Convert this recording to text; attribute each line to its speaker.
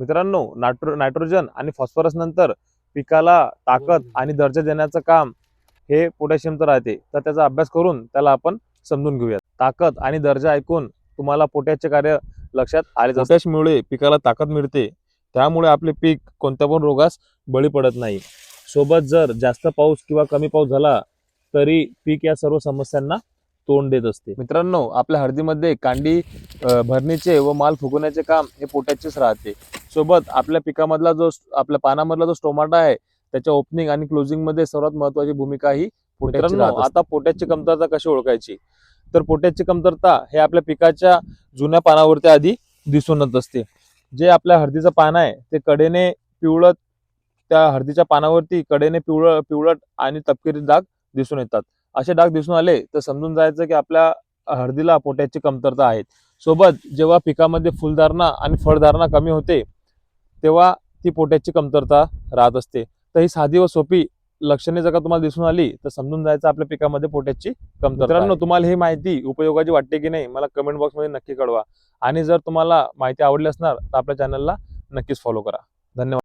Speaker 1: मित्रांनो nitro nitrogen आणि phosphorus नंतर पिकाला ताकद आणि दर्जा देण्याचं काम हे पोटॅशियमचं राहते. तर त्याचा अभ्यास करून त्याला आपण समजून घेऊयात. ताकद आणि दर्जा ऐकून तुम्हाला पोटॅशचे कार्य लक्षात आले पोटॅशमुळे पिकाला ताकद मिळते. त्यामुळे आपले पीक कोणत्या पण रोगास बळी पडत नाही. सोबत जर जास्त पाऊस किंवा कमी पाऊस झाला तरी पीक या सर्व समस्यांना तोंड देत असते. मित्रांनो आपल्या हळदीमध्ये कांडी भरणीचे व माल फुगवण्याचे काम हे पोटॅचेच राहते. सोबत आपल्या पिकामधला जो आपल्या पानामधला जो स्टोमाटा आहे त्याच्या ओपनिंग आणि क्लोजिंगमध्ये सर्वात महत्वाची भूमिका ही असते. आता पोटॅशची कमतरता कशी ओळखायची? तर पोटॅशची कमतरता हे आपल्या पिकाच्या जुन्या पानावरती आधी दिसून येत असते. जे आपल्या हळदीचं पान आहे ते कडेने पिवळट त्या हळदीच्या पानावरती कडेने पिवळ पिवळट आणि तपकिरी डाग दिसून येतात. असे डाग दिसून आले तर समजून जायचं की आपल्या हळदीला पोटॅशची कमतरता आहे. सोबत जेव्हा पिकामध्ये फुलधारणा आणि फळधारणा कमी होते तेव्हा ती पोटॅशची कमतरता राहत असते. तर ही साधी व सोपी लक्षणे जर का तुम्हाला दिसून आली तर समजून जायचं आपल्या पिकामध्ये पोटॅशची कमतरता मित्रांनो तुम्हाला ही माहिती उपयोगाची वाटते की नाही मला कमेंट बॉक्समध्ये नक्की कळवा. आणि जर तुम्हाला माहिती आवडली असणार तर आपल्या चॅनलला नक्कीच फॉलो करा. धन्यवाद.